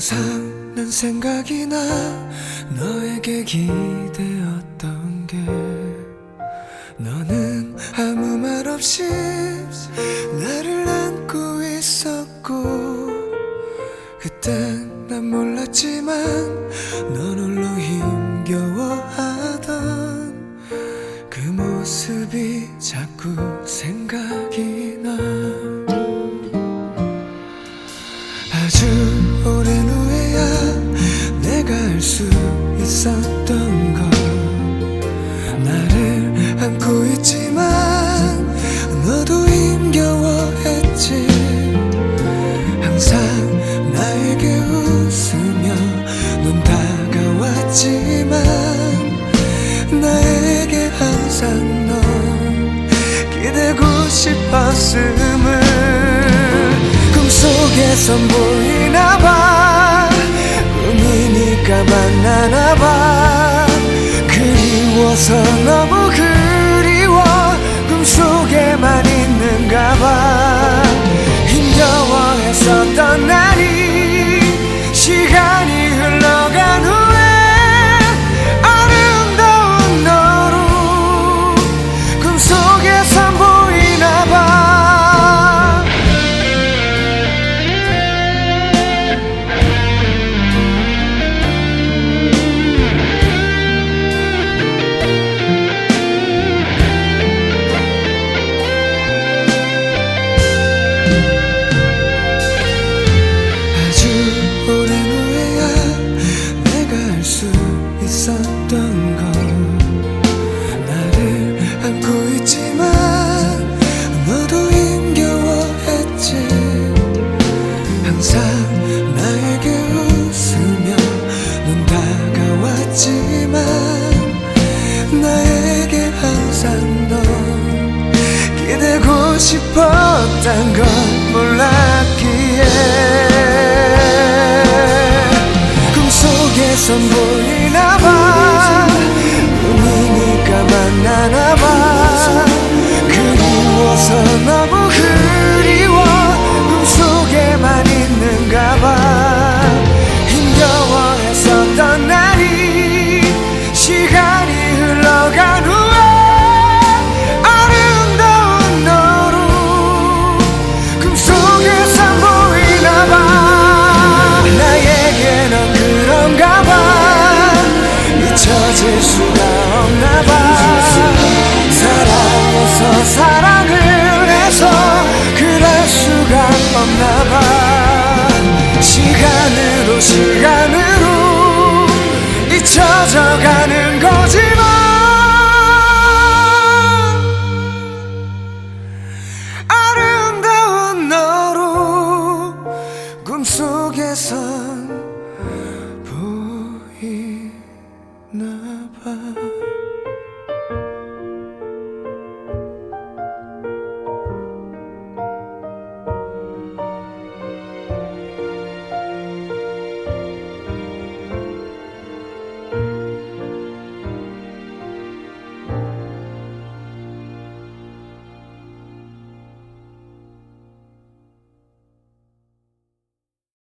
항상 난 생각이 나 너에게 기대었던 게 너는 아무 말 없이 나를 안고 있었고 그땐 난 몰랐지만 넌 홀로 힘겨워하던 그 모습이 자꾸 생각이 나. 아주 알 수 있었던 것 나를 안고 있지만 너도 힘겨워했지. 항상 나에게 웃으며 넌 다가왔지만 나에게 항상 넌 기대고 싶었음을 꿈속에선 보이나 안고 있지만 너도 힘겨워했지. 항상 나에게 웃으며 넌 다가왔지만 나에게 항상 넌 기대고 싶었던 걸 몰랐기에. 꿈속에선 보이나 시간으로 잊혀져가는 거지만 아름다운 너로 꿈속에선 보이나 봐.